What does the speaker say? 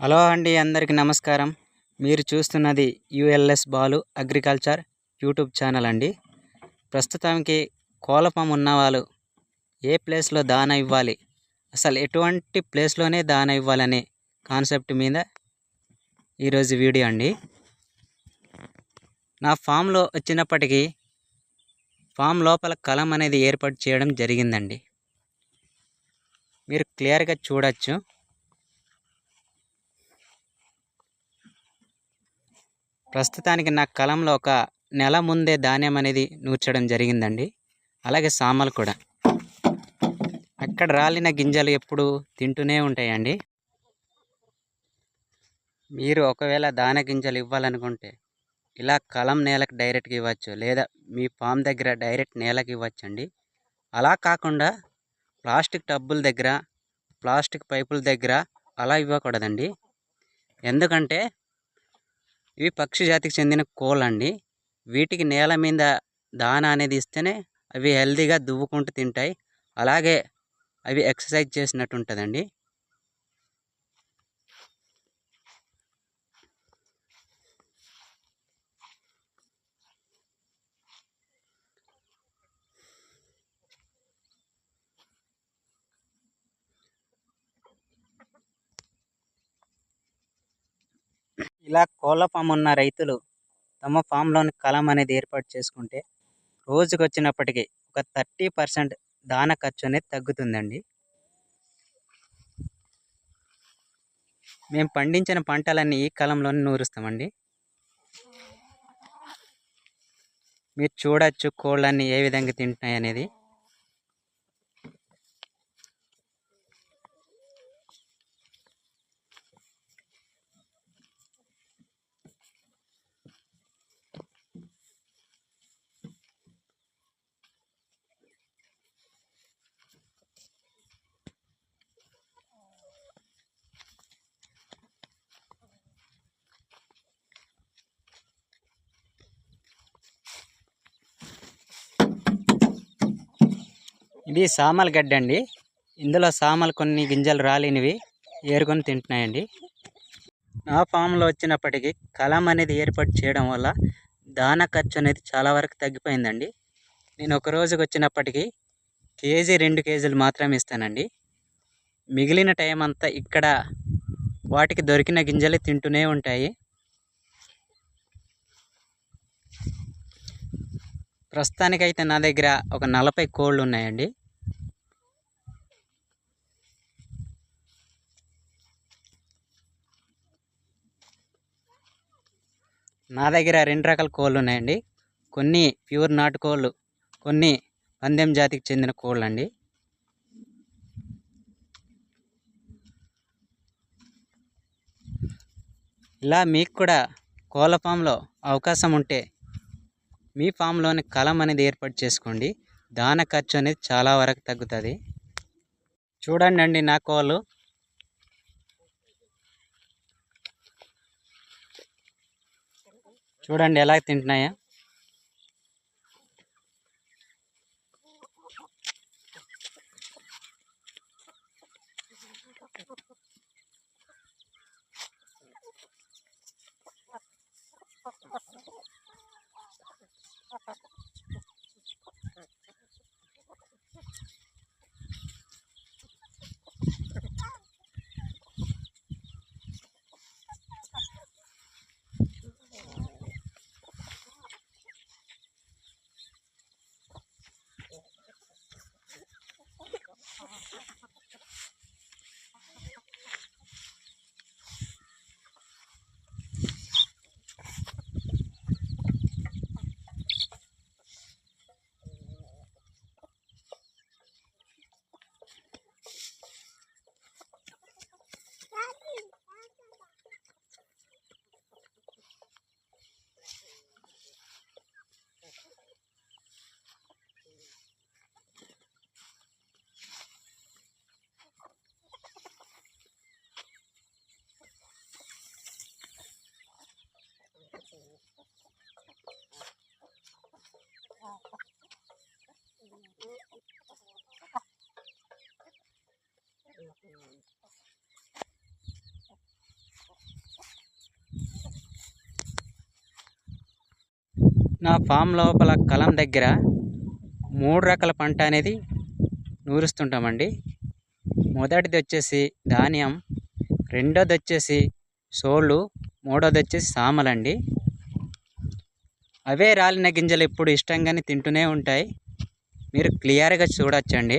Hello అండి అందరికీ నమస్కారం. మీరు చూస్తున్నది ULS Balu agriculture YouTube channel అండి. ప్రస్తుతానికి కోలపం ఉన్నవాళ్ళు ఏ ప్లేస్లో దాన ఇవ్వాలి? అసలు ఎటువంటి ప్లేస్లోనే దాన ఇవ్వాలనే కాన్సెప్ట్ మీద ఈరోజు వీడియో అండి. నా ఫామ్లో వచ్చినప్పటికీ ఫామ్ లోపల కలం అనేది ఏర్పాటు చేయడం జరిగిందండి. మీరు క్లియర్గా చూడొచ్చు. ప్రస్తుతానికి నా కలంలో ఒక నెల ముందే ధాన్యం అనేది నూర్చడం జరిగిందండి. అలాగే సామలు కూడా. అక్కడ రాలిన గింజలు ఎప్పుడు తింటూనే ఉంటాయండి. మీరు ఒకవేళ దాన గింజలు ఇవ్వాలనుకుంటే ఇలా కలం నేలకు డైరెక్ట్గా ఇవ్వచ్చు. లేదా మీ ఫామ్ దగ్గర డైరెక్ట్ నేలకు ఇవ్వచ్చు అండి అలా కాకుండా ప్లాస్టిక్ టబ్బుల దగ్గర ప్లాస్టిక్ పైపుల దగ్గర అలా ఇవ్వకూడదండి. ఎందుకంటే ఇవి పక్షి జాతికి చెందిన కోళ్ళు అండి వీటికి నేల మీద దాన అనేది ఇస్తేనే అవి హెల్తీగా దువ్వుకుంటూ తింటాయి. అలాగే అవి ఎక్సర్సైజ్ చేసినట్టు ఉంటుందండి. ఇలా కోళ్ళ ఫామ్ ఉన్న రైతులు తమ ఫామ్లోని కలం అనేది ఏర్పాటు చేసుకుంటే రోజుకు వచ్చినప్పటికీ ఒక థర్టీ పర్సెంట్ దాన ఖర్చు అనేది తగ్గుతుందండి. మేము పండించిన పంటలన్నీ ఈ కాలంలోనే నూరుస్తామండి. మీరు చూడొచ్చు కోళ్ళన్నీ ఏ విధంగా తింటున్నాయి అనేది ఇది సామల గడ్డ అండి. ఇందులో సామలు కొన్ని గింజలు రాలినవి ఏరుకొని తింటున్నాయండి. నా ఫామ్లో వచ్చినప్పటికీ కలం అనేది ఏర్పాటు చేయడం వల్ల దాన ఖర్చు అనేది చాలా వరకు తగ్గిపోయిందండి. నేను ఒక రోజుకి వచ్చినప్పటికీ కేజీ రెండు కేజీలు మాత్రమే ఇస్తానండి. మిగిలిన టైం అంతా ఇక్కడ వాటికి దొరికిన గింజలే తింటూనే ఉంటాయి. ప్రస్తుతానికైతే నా దగ్గర ఒక నలభై కోళ్ళు ఉన్నాయండి. నా దగ్గర రెండు రకాల కోళ్ళు ఉన్నాయండి. కొన్ని ప్యూర్ నాటు కోళ్ళు కొన్ని పందెం జాతికి చెందిన కోళ్ళు అండి ఇలా మీకు కూడా కోళ్ళ ఫామ్లో అవకాశం ఉంటే మీ ఫామ్లోని కలం అనేది ఏర్పాటు చేసుకోండి. దాన ఖర్చు అనేది చాలా వరకు తగ్గుతుంది. చూడండి అండి నా కోళ్ళు. చూడండి ఎలా తింటున్నాయా Ha ha ha. నా ఫామ్ లోపల కలం దగ్గర మూడు రకాల పంట అనేది నూరుస్తుంటామండి. మొదటిది వచ్చేసి ధాన్యం రెండోది వచ్చేసి సోళ్ళు మూడోది వచ్చేసి సామలండి. అవే రాలిన గింజలు ఎప్పుడు ఇష్టంగానే తింటూనే ఉంటాయి. మీరు క్లియర్గా చూడొచ్చండి.